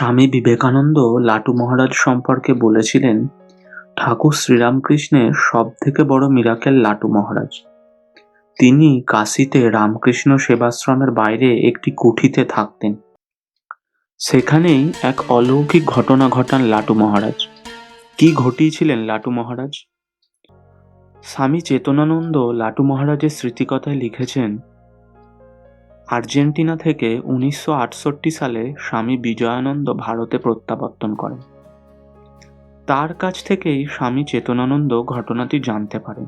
স্বামী বিবেকানন্দ লাটু মহারাজ সম্পর্কে বলেছিলেন, ঠাকুর শ্রীরামকৃষ্ণের সব থেকে বড় মিরাকেল লাটু মহারাজ। তিনি কাশীতে রামকৃষ্ণ সেবাশ্রমের বাইরে একটি কুঠিতে থাকতেন। সেখানেই এক অলৌকিক ঘটনা ঘটান লাটু মহারাজ। কি ঘটিয়েছিলেন লাটু মহারাজ? স্বামী চেতনানন্দ লাটু মহারাজের স্মৃতিকথায় লিখেছেন আর্জেন্টিনা থেকে উনিশশো আটষট্টি সালে স্বামী বিজয়ানন্দ ভারতে প্রত্যাবর্তন করেন। তার কাছ থেকেই স্বামী চেতনানন্দ ঘটনাটি জানতে পারেন।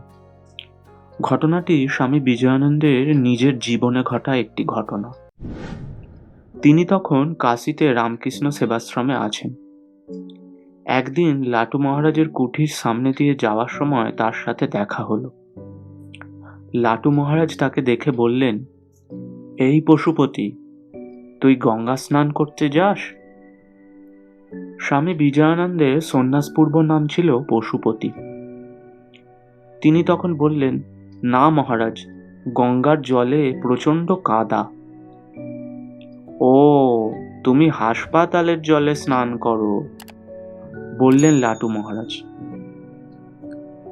ঘটনাটি স্বামী বিজয়ানন্দের নিজের জীবনে ঘটা একটি ঘটনা। তিনি তখন কাশীতে রামকৃষ্ণ সেবাশ্রমে আছেন। একদিন লাটু মহারাজের কুঠির সামনে দিয়ে যাওয়ার সময় তার সাথে দেখা হলো। লাটু মহারাজ তাকে দেখে বললেন এই পশুপতি, তুই গঙ্গা স্নান করতে যাস? স্বামী বিজয়ানন্দের সন্ন্যাসপূর্ব নাম ছিল পশুপতি। তিনি তখন বললেন, না মহারাজ, গঙ্গার জলে প্রচণ্ড কাদা। ও, তুমি হাসপাতালের জলে স্নান করো, বললেন লাটু মহারাজ।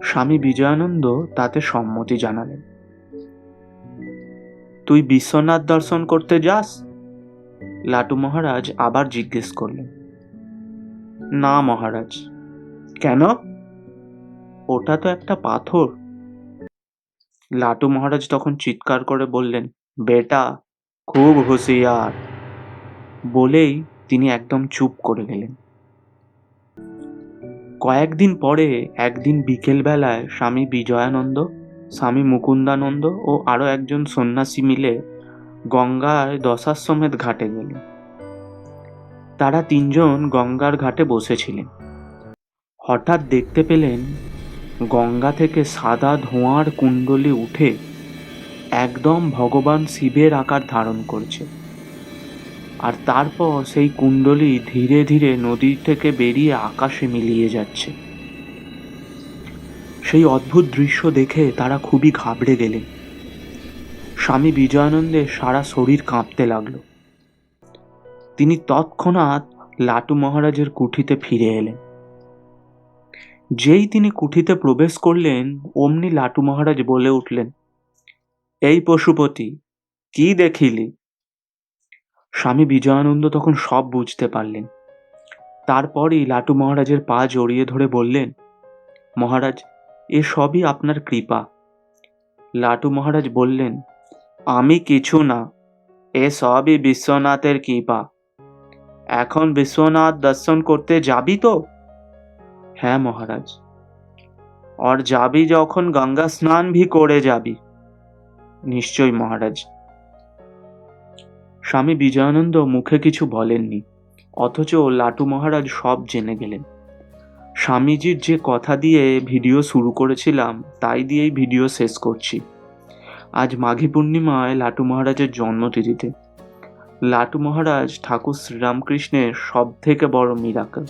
স্বামী বিজয়ানন্দ তাতে সম্মতি জানালেন। তুই বিশ্বনাথ দর্শন করতে যাস? লাটু মহারাজ আবার জিজ্ঞেস করলেন। না মহারাজ। কেন? ওটা তো একটা পাথর। লাটু মহারাজ তখন চিৎকার করে বললেন, বেটা, খুব হুঁশিয়ার। বলেই তিনি একদম চুপ করে গেলেন। কয়েকদিন পরে, একদিন বিকেলবেলায় স্বামী বিজয়ানন্দ স্বামী মুকুন্দানন্দ ও আরও একজন সন্ন্যাসী মিলে গঙ্গায় দশাশ্বমেধ ঘাটে গেলেন। তারা তিনজন গঙ্গার ঘাটে বসেছিলেন। হঠাৎ দেখতে পেলেন গঙ্গা থেকে সাদা ধোঁয়ার কুণ্ডলি উঠে একদম ভগবান শিবের আকার ধারণ করছে। আর তারপর সেই কুণ্ডলী ধীরে ধীরে নদী থেকে বেরিয়ে আকাশে মিলিয়ে যাচ্ছে। সেই অদ্ভুত দৃশ্য দেখে তারা খুবই ঘাবড়ে গেলেন। স্বামী বিজয়ানন্দের সারা শরীর কাঁপতে লাগল। তিনি তৎক্ষণাৎ লাটু মহারাজের কুঠিতে ফিরে এলেন। যেই তিনি কুঠিতে প্রবেশ করলেন, অমনি লাটু মহারাজ বলে উঠলেন, এই পশুপতি, কি দেখিলি? স্বামী বিজয়ানন্দ তখন সব বুঝতে পারলেন। তারপরই লাটু মহারাজের পা জড়িয়ে ধরে বললেন, মহারাজ এ সবই আপনার কৃপা। লাটু মহারাজ বললেন, আমি কিছু না, এ সবই বিশ্বনাথের কৃপা। এখন বিশ্বনাথ দর্শন করতে যাবি তো? হ্যাঁ মহারাজ। আর যাবি যখন গঙ্গা স্নান ভি করে যাবি। নিশ্চয় মহারাজ। স্বামী বিজয়ানন্দ মুখে কিছু বলেননি, অথচ লাটু মহারাজ সব জেনে গেলেন। স্বামীজির যে কথা দিয়ে ভিডিও শুরু করেছিলাম, তাই দিয়েই ভিডিও শেষ করছি। আজ মাঘী পূর্ণিমায় লাটু মহারাজের জন্মতিথিতে। লাটু মহারাজ ঠাকুর শ্রীরামকৃষ্ণের সব থেকে বড় মিরাকল